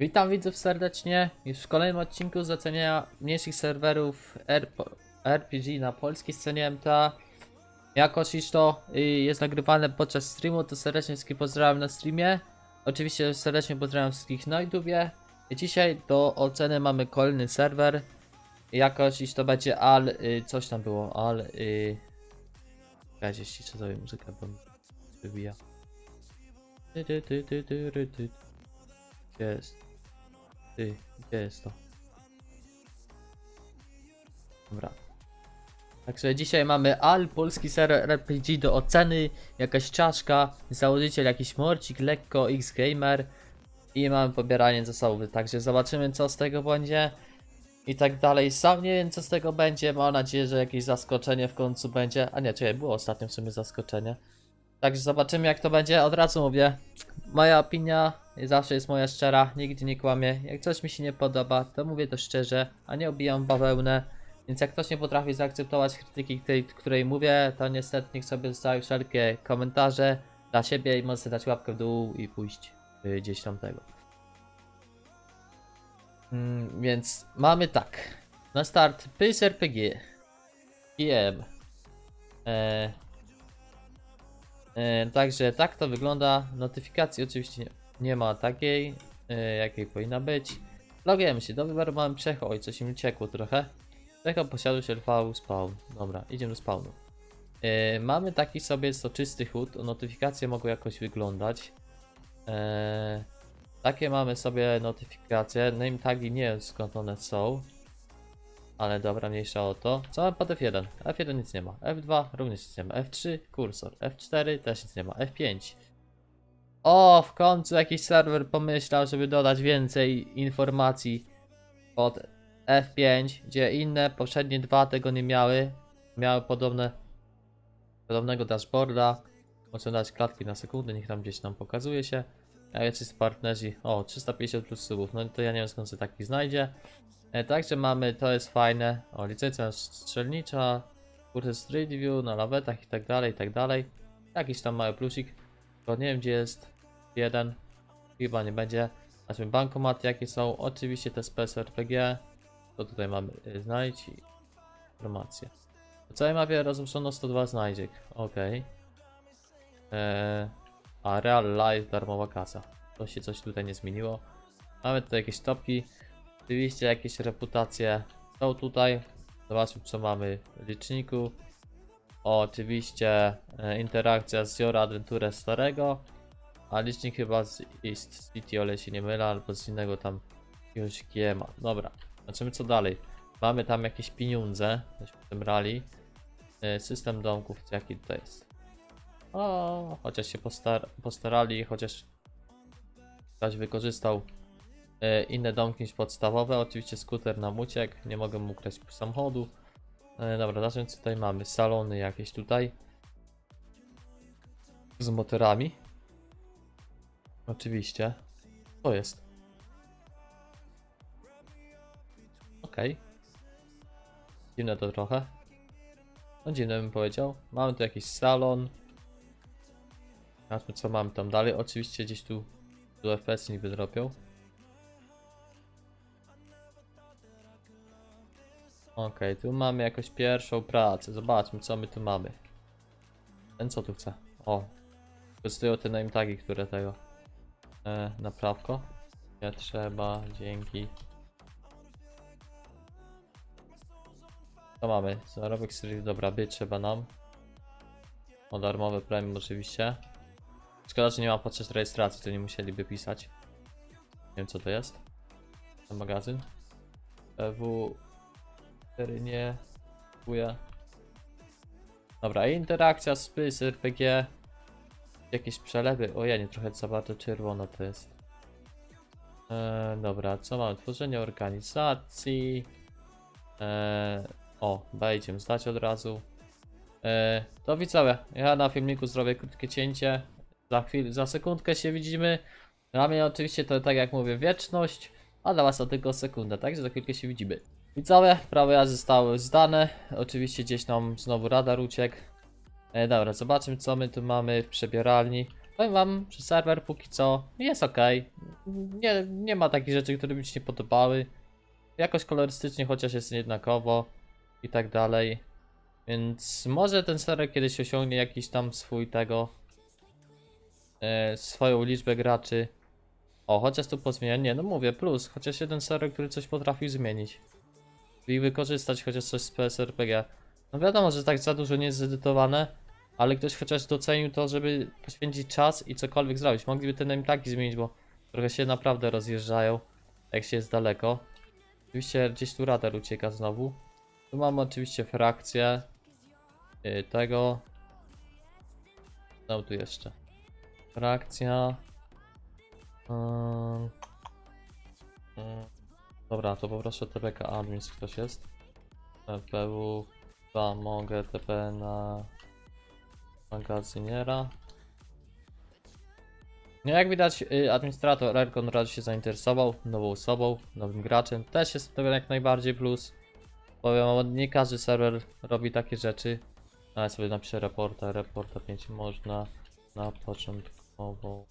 Witam widzów serdecznie już w kolejnym odcinku z oceniania mniejszych serwerów RP RPG na polskiej scenie MTA. Jako to y, jest nagrywane podczas streamu, to serdecznie wszystkich pozdrawiam na streamie. Oczywiście serdecznie pozdrawiam wszystkich na YouTubie. I dzisiaj do oceny mamy kolejny serwer. Jako iż to będzie Al, y, coś tam było, Al, y... Czekajcie, ściszę sobie muzykę, bo wybija. Jest? Ty, gdzie jest to? Dobra. Także dzisiaj mamy Al, polski serwer RPG do oceny, jakaś czaszka, założyciel jakiś morcik, lekko, X Gamer i mamy pobieranie zasobów, także zobaczymy co z tego będzie i tak dalej. Sam nie wiem co z tego będzie, mam nadzieję, że jakieś zaskoczenie w końcu będzie, a nie, czekaj, było ostatnio w sumie zaskoczenie. Także zobaczymy jak to będzie, od razu mówię, moja opinia zawsze jest moja szczera, nigdy nie kłamię. Jak coś mi się nie podoba, to mówię to szczerze, a nie obijam bawełnę. Więc jak ktoś nie potrafi zaakceptować krytyki, tej, której mówię, to niestety niech sobie zostawi wszelkie komentarze dla siebie i może dać łapkę w dół i pójść y, gdzieś tam tego. Mm, więc mamy tak. Na start PYS RPG. GM. E, e, także tak to wygląda. Notyfikacji oczywiście nie, ma takiej, e, jakiej powinna być. Logujemy się. Do wyboru mamy Przecho. Oj, coś mi uciekło trochę. Przecho posiadłość LV spawn. Dobra, idziemy do spawnu. E, mamy taki sobie soczysty chód. Notyfikacje mogą jakoś wyglądać. Takie mamy sobie notyfikacje. Name tagi nie wiem skąd one są. Ale dobra, mniejsza o to. Co mamy pod F1? F1 nic nie ma. F2 również nic nie ma. F3 kursor. F4 też nic nie ma. F5. O, w końcu jakiś serwer pomyślał, żeby dodać więcej informacji pod F5, gdzie inne poprzednie dwa tego nie miały. Miały podobne podobnego dashboarda. Można dać klatki na sekundę, niech tam gdzieś nam pokazuje się. A jacyś partnerzy, o 350 plus subów, no to ja nie wiem skąd się taki znajdzie. E, także mamy, to jest fajne, o licencja strzelnicza, kursy Street View na lawetach i tak dalej, i tak dalej. Jakiś tam mały plusik, to nie wiem gdzie jest, jeden, chyba nie będzie. Zobaczmy bankomaty jakie są, oczywiście te SPS RPG, to tutaj mamy y, znajdź informacje. W całej mapie rozrzucono 102 znajdziek, ok. Eee, a Real Life darmowa kasa, to się coś tutaj nie zmieniło. Mamy tutaj jakieś topki, Oczywiście jakieś reputacje są tutaj. Zobaczmy co mamy w liczniku. Oczywiście e, interakcja z Your Adventure starego. A licznik chyba z East City, o ile się nie mylę, albo z innego tam jakiegoś GMA. Dobra, zobaczymy co dalej. Mamy tam jakieś pieniądze, w tym rally. E, System domków, jaki to jest. O, chociaż się postar postarali, chociaż ktoś wykorzystał inne domki niż podstawowe. Oczywiście skuter nam uciekł, nie mogę mu ukraść samochodu. E, dobra, zacznę co tutaj mamy. Salony jakieś tutaj. Z motorami. Oczywiście. To jest. Okej. Dziwne to trochę. No dziwne bym powiedział. Mamy tu jakiś salon. Zobaczmy co mamy tam dalej. Oczywiście gdzieś tu do FPS niby dropią. Okej, tu mamy jakąś pierwszą pracę. Zobaczmy, co my tu mamy. Ten co tu chce? O. Wykorzystuje te name tagi, które tego. E, naprawko. Nie trzeba, dzięki. Co mamy? Zarobek serii, dobra, by trzeba nam. O darmowe premium oczywiście. Szkoda, że nie ma podczas rejestracji, to nie musieliby pisać. Nie wiem co to jest. Ten magazyn. PW 4 nie kupuję. Dobra, interakcja z PYS, RPG. Jakieś przelewy. O ja nie trochę za bardzo czerwono to jest. Eee, dobra, co mamy? Tworzenie organizacji. Eee, o, będziemy zdać od razu. Eee, to widzowie, ja na filmiku zrobię krótkie cięcie. Za chwilę, za sekundkę się widzimy. Dla mnie oczywiście to tak jak mówię wieczność, a dla was to tylko sekunda, także za chwilkę się widzimy. Widzowie, prawo jazdy zostały zdane. Oczywiście gdzieś nam znowu radar uciekł. E, dobra, zobaczmy co my tu mamy w przebieralni. Powiem wam, że serwer póki co jest ok. Nie, nie ma takich rzeczy, które mi się nie podobały. Jakoś kolorystycznie, chociaż jest jednakowo i tak dalej. Więc może ten serwer kiedyś osiągnie jakiś tam swój tego. E, swoją liczbę graczy. O, chociaż tu pozmienia. Nie, no mówię, plus. Chociaż jeden serwer, który coś potrafił zmienić. I wykorzystać chociaż coś z PSRPG. No wiadomo, że tak za dużo nie jest zedytowane, ale ktoś chociaż docenił to, żeby poświęcić czas i cokolwiek zrobić. Mogliby te nametagi zmienić, bo trochę się naprawdę rozjeżdżają, jak się jest daleko. Oczywiście gdzieś tu radar ucieka znowu. Tu mamy oczywiście frakcję yy, tego. No tu jeszcze. Frakcja. Ym. Ym. Dobra, to poproszę TPK admin, ktoś jest. PW, chyba mogę TP na magazyniera. No jak widać, y, administrator Erkon raczej się zainteresował nową osobą, nowym graczem. Też jest to jak najbardziej plus. Powiem, nie każdy serwer robi takie rzeczy. Ja sobie napiszę reporta, reporta 5 można na początkową.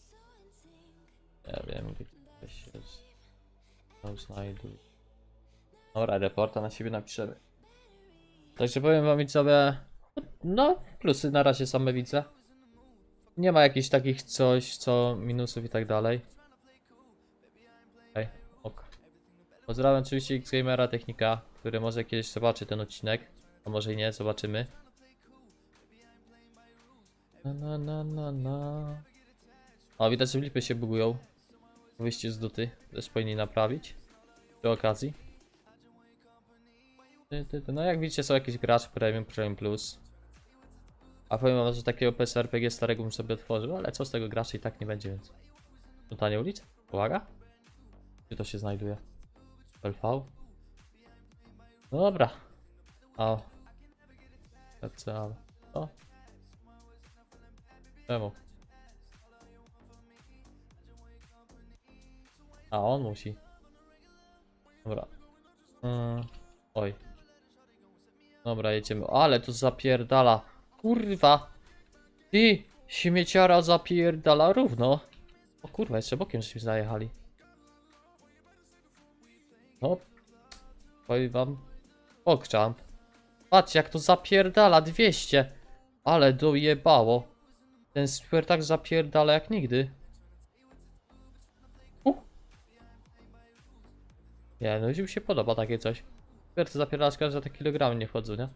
Nie wiem, gdzieś jest. No znajduj. Dobra, reporta na siebie napiszemy. Także powiem wam widzowie, no plusy na razie same widzę. Nie ma jakichś takich coś, co minusów i tak dalej. Okej, ok. Pozdrawiam oczywiście X-Gamera Technika, który może kiedyś zobaczy ten odcinek, a może i nie, zobaczymy. Na na na na na. O, widać, że flipy się bugują. Wyjście z duty, też powinni naprawić. Przy okazji. No jak widzicie są jakieś gracze Premium, Premium Plus. A powiem wam, że takiego PSRPG starego bym sobie otworzył, ale co z tego graczy i tak nie będzie, więc... Sprzątanie ulic? Uwaga. Gdzie to się znajduje? LV? No dobra. FC, ale... O. Czemu? A, on musi. Dobra. Mm, oj. Dobra, jedziemy. Ale to zapierdala. Kurwa. Ty, śmieciara zapierdala równo. O kurwa, jeszcze bokiem żeśmy zajechali. No. Powiem wam. Pokczam. Patrzcie, jak to zapierdala. 200. Ale dojebało. Ten super tak zapierdala jak nigdy. Nie, no mi się podoba takie coś. Super to zapierdala, szkoda, że te kilogramy nie wchodzą, nie?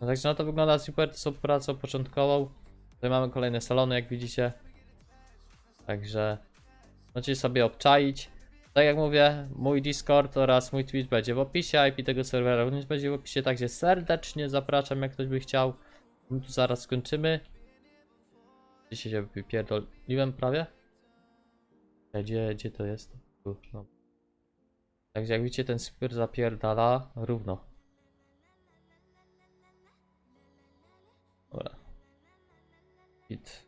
No także no to wygląda super, to są pracą początkową. Tutaj mamy kolejne salony, jak widzicie. Także możecie sobie obczaić. Tak jak mówię, mój Discord oraz mój Twitch będzie w opisie, IP tego serwera również będzie w opisie, także serdecznie zapraszam, jak ktoś by chciał. My tu zaraz skończymy. Dzisiaj się wypierdoliłem prawie. Gdzie, gdzie to jest? Tu, no. Także jak widzicie, ten super zapierdala równo. Dobra. Hit.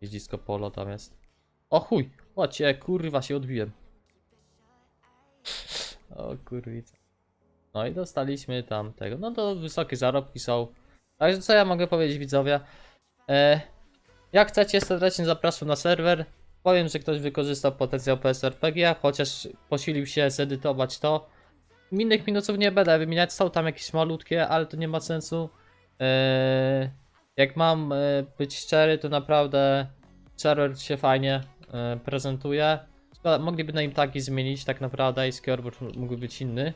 Jeździsko polo tam jest. O chuj! Łacie, kurwa się odbiłem. O kurwica. No i dostaliśmy tam tego. No to wysokie zarobki są. Także co ja mogę powiedzieć widzowie? E, jak chcecie, serdecznie zapraszam na serwer. Powiem, że ktoś wykorzystał potencjał PSRPG, chociaż posilił się zedytować to. Innych minusów nie będę wymieniać, są tam jakieś malutkie, ale to nie ma sensu. Eee, jak mam e, być szczery, to naprawdę serwer się fajnie e, prezentuje. Mogliby na nim taki zmienić tak naprawdę i scoreboard mógłby być inny.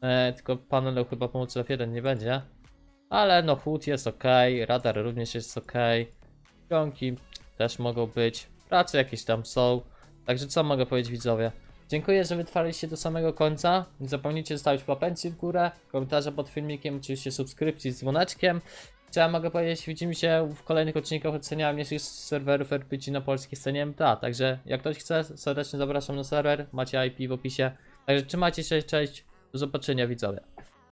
E, tylko panelu chyba pomocy F1 nie będzie. Ale no HUD jest ok, radar również jest ok. Pionki też mogą być. Prace jakieś tam są. Także co mogę powiedzieć widzowie? Dziękuję, że wytrwaliście do samego końca. Nie zapomnijcie zostawić łapencji w górę, komentarza pod filmikiem, oczywiście subskrypcji z dzwoneczkiem. Co ja mogę powiedzieć, widzimy się w kolejnych odcinkach oceniania mniejszych serwerów RPG na polskiej scenie MTA. Także jak ktoś chce, serdecznie zapraszam na serwer, macie IP w opisie. Także trzymajcie się, cześć, do zobaczenia widzowie.